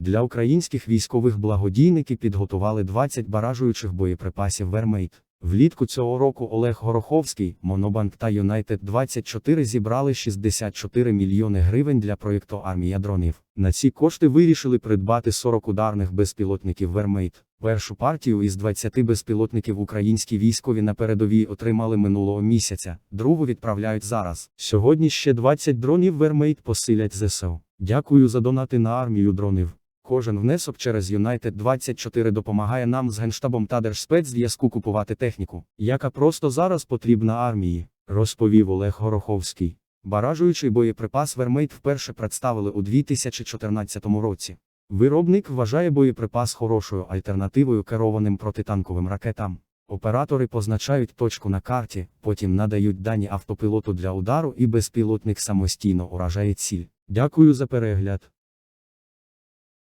Для українських військових благодійники підготували 20 баражуючих боєприпасів Вермейт. Влітку цього року Олег Гороховський, Монобанк та Юнайтед 24 зібрали 64 мільйони гривень для проєкту Армія дронів. На ці кошти вирішили придбати 40 ударних безпілотників Вермейт. Першу партію із 20 безпілотників українські військові на передовій отримали минулого місяця, другу відправляють зараз. Сьогодні ще 20 дронів Вермейт посилять ЗСУ. Дякую за донати на армію дронів. Кожен внесок через United 24 допомагає нам з Генштабом та Держспецзв'язку купувати техніку, яка просто зараз потрібна армії, розповів Олег Гороховський. Баражуючий боєприпас Вермейт вперше представили у 2014 році. Виробник вважає боєприпас хорошою альтернативою керованим протитанковим ракетам. Оператори позначають точку на карті, потім надають дані автопілоту для удару і безпілотник самостійно уражає ціль. Дякую за перегляд.